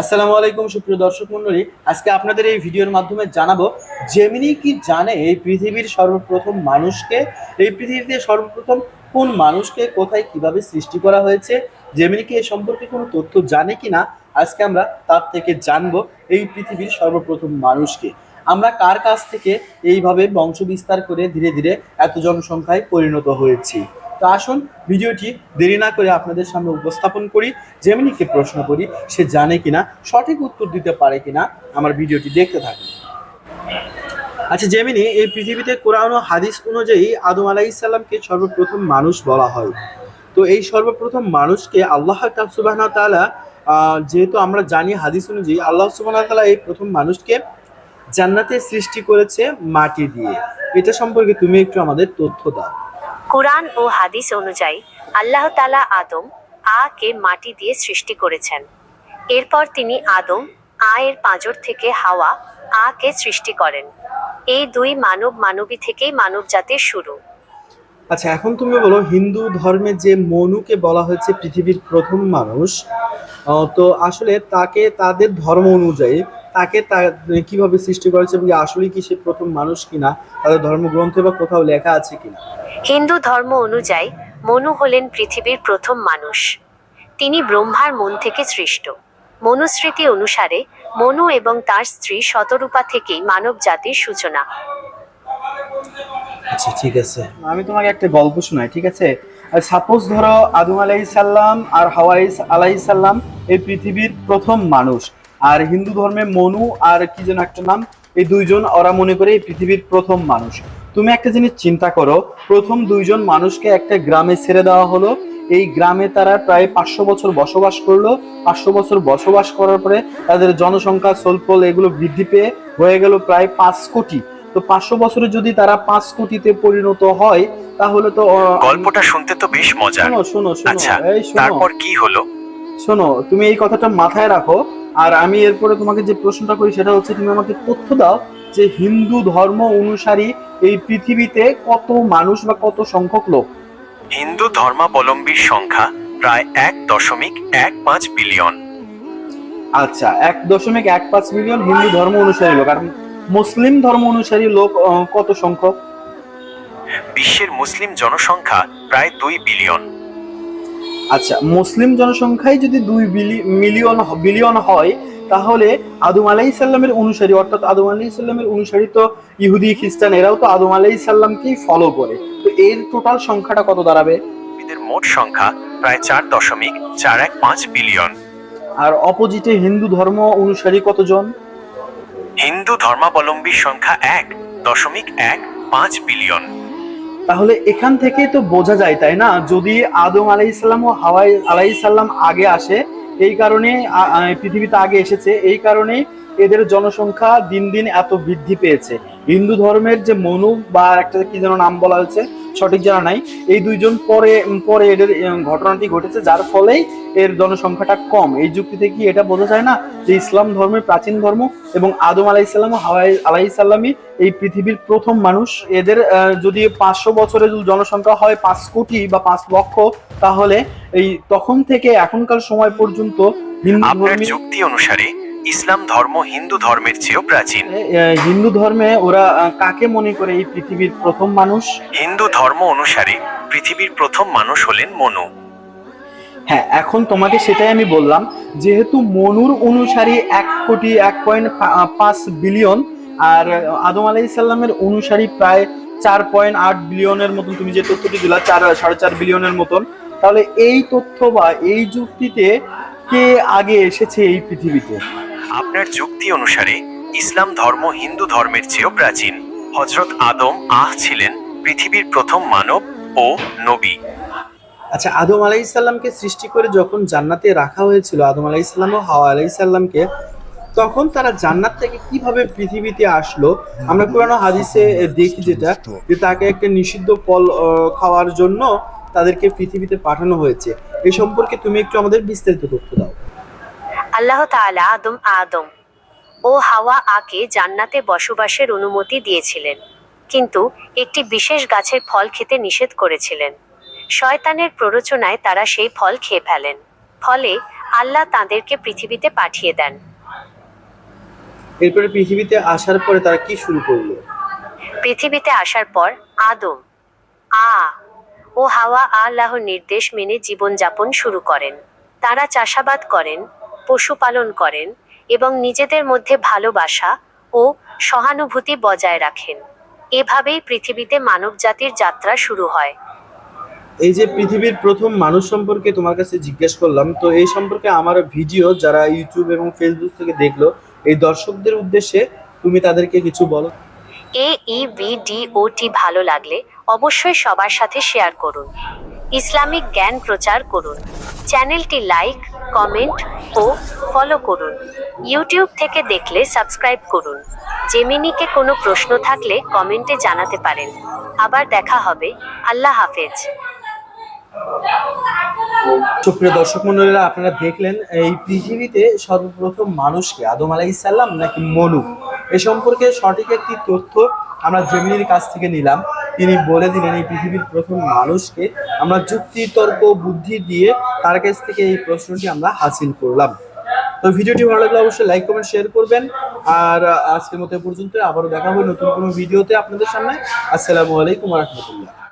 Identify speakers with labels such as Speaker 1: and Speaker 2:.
Speaker 1: আসসালামু আলাইকুম, সুপ্রিয় দর্শক মণ্ডলী। আজকে আপনাদের এই ভিডিওর মাধ্যমে জানাব, জেমিনি কি জানে এই পৃথিবীর সর্বপ্রথম মানুষকে? এই পৃথিবীতে সর্বপ্রথম কোন মানুষকে, কোথায় কীভাবে সৃষ্টি করা হয়েছে? জেমিনি কি এ সম্পর্কে কোনো তথ্য জানে কি না আজকে আমরা তার থেকে জানব এই পৃথিবীর সর্বপ্রথম মানুষকে। আমরা কার কাছ থেকে এইভাবে বংশ বিস্তার করে ধীরে ধীরে এত জনসংখ্যায় পরিণত হয়েছি? তো আসুন, ভিডিওটি দেরি না করে আপনাদের সামনে উপস্থাপন করি। জেমিনিকে প্রশ্ন করি, সে জানে কিনা, সঠিক উত্তর দিতে পারে কিনা, আমার ভিডিওটি দেখতে থাকুন। আচ্ছা জেমিনি এই পৃথিবীতে কোরআন ও হাদিস অনুযায়ী আদম আলাইসাল্লামকে সর্বপ্রথম মানুষ বলা হয়। তো এই সর্বপ্রথম মানুষকে আল্লাহ সুবাহ তালা যেহেতু আমরা জানি হাদিস অনুযায়ী আল্লাহ সুবাহ তাআলা এই প্রথম মানুষকে জান্নাতে সৃষ্টি করেছে মাটি দিয়ে। এটা সম্পর্কে তুমি একটু আমাদের তথ্য দাও।
Speaker 2: কুরআন ও হাদিস অনুযায়ী আল্লাহ তালা আদম আ কে মাটি দিয়ে সৃষ্টি করেছেন। এরপর তিনি আদম আ এর পাঁজর থেকে হাওয়া আ কে সৃষ্টি করেন। এই দুই মানব মানবী থেকেই মানব জাতির শুরু।
Speaker 1: আচ্ছা এখন তুমি বলো, হিন্দু ধর্মে যে মনুকে বলা হয়েছে পৃথিবীর প্রথম মানুষ তো আসলে তাকে তাদের ধর্ম অনুযায়ী তাকে তা কীভাবে সৃষ্টি করেছে এবং আসলে কি সে প্রথম মানুষ কিনা তাদের ধর্মগ্রন্থে বা কোথাও লেখা আছে কিনা?
Speaker 2: হিন্দু ধর্ম অনুযায়ী মনু হলেন পৃথিবীর প্রথম মানুষ। তিনি ব্রহ্মার মন থেকে সৃষ্ট। মনুস্মৃতি অনুসারে মনু এবং তার স্ত্রী শতরূপা থেকেই মানব জাতির সূচনা।
Speaker 1: আচ্ছা ঠিক আছে। আমি তোমাকে একটা গল্প শোনাই ঠিক আছে? সাপোজ ধরো আদম আলাইসাল্লাম আর হাওয়া আলাইসাল্লাম এই পৃথিবীর প্রথম মানুষ। আর হিন্দু ধর্মে মনু আর কি যেন একটা নাম এই দুইজন ওরা মনে করে এই পৃথিবীর প্রথম মানুষ। তুমি একটা জিনিস চিন্তা করো প্রথম দুইজন মানুষকে একটা গ্রামে ছেড়ে দেওয়া হলো। এই গ্রামে তারা প্রায় পাঁচশো বছর বসবাস করল। পাঁচশো বছর বসবাস করার পরে তাদের জনসংখ্যা স্বল্পল এগুলো বৃদ্ধি পেয়ে হয়ে গেল প্রায় পাঁচ কোটি। তো পাঁচশো বছরে যদি তারা পাঁচ কোটিতে পরিণত হয় তাহলে তো
Speaker 3: গল্পটা শুনতে তো বেশ মজা
Speaker 1: শোনো শোনো শোনো
Speaker 3: আচ্ছা
Speaker 1: শোনো।
Speaker 3: তারপর কি হলো?
Speaker 1: শোনো তুমি এই কথাটা মাথায় রাখো। আর আমি এরপরে তোমাকে যে প্রশ্নটা করি সেটা হচ্ছে তুমি আমাকে তথ্য দাও যে হিন্দু ধর্ম অনুসারী এই পৃথিবীতে কত মানুষ বা কত সংখ্যক লোক?
Speaker 3: হিন্দু ধর্মাবলম্বীর সংখ্যা প্রায় এক দশমিক এক পাঁচ বিলিয়ন।
Speaker 1: আচ্ছা এক দশমিক এক পাঁচ মিলিয়ন হিন্দু ধর্ম অনুসারী লোক। আর মুসলিম ধর্ম অনুসারী লোক কত সংখ্যক?
Speaker 3: বিশ্বের মুসলিম জনসংখ্যা প্রায় দুই বিলিয়ন।
Speaker 1: আচ্ছা মুসলিম জনসংখ্যাই যদি দুই মিলিয়ন বিলিয়ন হয় তাহলে আদম আলাই সাল্লামের অনুসারী অর্থাৎ আদম আলাই সাল্লামের অনুসারী তো ইহুদি খ্রিস্টান এরাও তো আদম আলাই সাল্লামকেই ফলো করে। তো এর টোটাল সংখ্যাটা কত দাঁড়াবে?
Speaker 3: এদের মোট সংখ্যা প্রায় চার দশমিক চার এক পাঁচ বিলিয়ন।
Speaker 1: আর অপোজিটে হিন্দু ধর্ম অনুসারী কতজন?
Speaker 3: হিন্দু ধর্মাবলম্বীর সংখ্যা এক দশমিক এক পাঁচ বিলিয়ন।
Speaker 1: তাহলে এখান থেকে তো বোঝা যায়, তাই না? যদি আদম আলাই ও হাওয়াই আলাই আগে আসে, এই কারণে পৃথিবীতে আগে এসেছে, এই কারণে এদের জনসংখ্যা দিন দিন এত বৃদ্ধি পেয়েছে। হিন্দু ধর্মের যে মনু বা একটা কি যেন নাম বলা হয়েছে সঠিক জানা নাই। এই দুইজন পরে পরে এদের ঘটনাটি ঘটেছে যার ফলেই এর জনসংখ্যাটা কম। এই যুক্তি থেকে কি এটা বোঝা যায় না যে ইসলাম ধর্মের প্রাচীন ধর্ম এবং আদম আলাইসাল্লাম ও হাওয়াই আলাইসাল্লামই এই পৃথিবীর প্রথম মানুষ? এদের যদি পাঁচশো বছরের যদি জনসংখ্যা হয় পাঁচ কোটি বা পাঁচ লক্ষ তাহলে এই তখন থেকে এখনকার সময় পর্যন্ত হিন্দু
Speaker 3: যুক্তি অনুসারে ইসলাম ধর্ম হিন্দু ধর্মের চেয়েও প্রাচীন।
Speaker 1: হিন্দু ধর্মে ওরা কাকে মনে করে এই পৃথিবীর প্রথম মানুষ?
Speaker 3: হিন্দু ধর্ম অনুসারে পৃথিবীর প্রথম মানুষ হলেন মনু।
Speaker 1: হ্যাঁ এখন তোমাকে সেটাই আমি বললাম যেহেতু মনুর অনুসারী এক কোটি এক পয়েন্ট পাঁচ বিলিয়ন আর আদম আলাই সাল্লামের অনুসারী প্রায় চার পয়েন্ট আট বিলিয়নের মতন তুমি যে তথ্যটি দিলা চার সাড়ে চার বিলিয়নের মতন তাহলে এই তথ্য বা এই যুক্তিতে কে আগে এসেছে এই পৃথিবীতে?
Speaker 3: আপনার যুক্তি অনুসারে, ইসলাম ধর্ম হিন্দু ধর্মের চেয়েও প্রাচীন। হজরত আদম আহ ছিলেন পৃথিবীর প্রথম মানব ও নবী।
Speaker 1: আচ্ছা আদম আলাইসাল্লামকে সৃষ্টি করে যখন জান্নাতে রাখা হয়েছিল, আদম আলাইসাল্লাম ও হাওয়া আলাইসাল্লামকে তখন তারা জান্নাত থেকে কীভাবে পৃথিবীতে আসলো? আমরা পুরানো হাদিসে দেখি যেটা, যে তাকে একটা নিষিদ্ধ ফল খাওয়ার জন্য তাদেরকে পৃথিবীতে পাঠানো হয়েছে। এই সম্পর্কে তুমি একটু আমাদের বিস্তারিত তথ্য দাও।
Speaker 2: আল্লাহ তাআলা আদম আদম ও হাওয়া আকে জান্নাতে বসবাসের অনুমতি দিয়েছিলেন। কিন্তু একটি বিশেষ গাছের ফল খেতে নিষেধ করেছিলেন। শয়তানের প্ররোচনায় তারা সেই ফল খেয়ে ফেলেন। ফলে আল্লাহ তাদেরকে পৃথিবীতে পাঠিয়ে দেন।
Speaker 1: এরপরে পৃথিবীতে আসার পরে তারা কি শুরু করল?
Speaker 2: পৃথিবীতে আসার পর আদম আ ও হাওয়া আল্লাহর নির্দেশ মেনে জীবনযাপন শুরু করেন। তারা চাষাবাদ করেন পশুপালন করেন এবং নিজেদের মধ্যে ভালোবাসা ও সহানুভূতি বজায় রাখেন। এভাবেই পৃথিবীতে মানবজাতির যাত্রা শুরু হয়।
Speaker 1: এই যে পৃথিবীর প্রথম মানুষ সম্পর্কে তোমার কাছে জিজ্ঞেস করলাম তো এই সম্পর্কে আমার ভিডিও যারা ইউটিউব এবং ফেসবুক থেকে দেখল এই দর্শকদের উদ্দেশ্যে তুমি তাদেরকে কিছু বলো।
Speaker 2: এ ই ভিডিওটি ভালো লাগলে অবশ্যই সবার সাথে শেয়ার করুন। ইসলামিক জ্ঞান প্রচার করুন। চ্যানেলটি লাইক কমেন্ট ও ফলো করুন। ইউটিউব থেকে দেখলে সাবস্ক্রাইব করুন। জেমিনিকে কোনো প্রশ্ন থাকলে কমেন্টে জানাতে পারেন। আবার দেখা হবে। আল্লাহ হাফেজ।
Speaker 1: সুপ্রিয় দর্শক মন্ডলীরা আপনারা দেখলেন এই পৃথিবীতে সর্বপ্রথম মানুষকে, আদম আলাইসাল্লাম নাকি মনু? এ সম্পর্কে সঠিক একটি তথ্য আমরা জেমিনির কাছ থেকে নিলাম। তিনি বলে দিলেন, এই পৃথিবীর প্রথম মানুষকে আমরা যুক্তি, তর্ক, বুদ্ধি দিয়ে তার কাছ থেকে এই প্রশ্নটি আমরা হাসিল করলাম। তো ভিডিওটি ভালো লাগলে অবশ্যই লাইক কমেন্ট শেয়ার করবেন। আর আজকের মতো পর্যন্ত আবারও দেখা হবে নতুন কোনো ভিডিওতে আপনাদের সামনে। আসসালামু আলাইকুম রহমতুল্লাহ।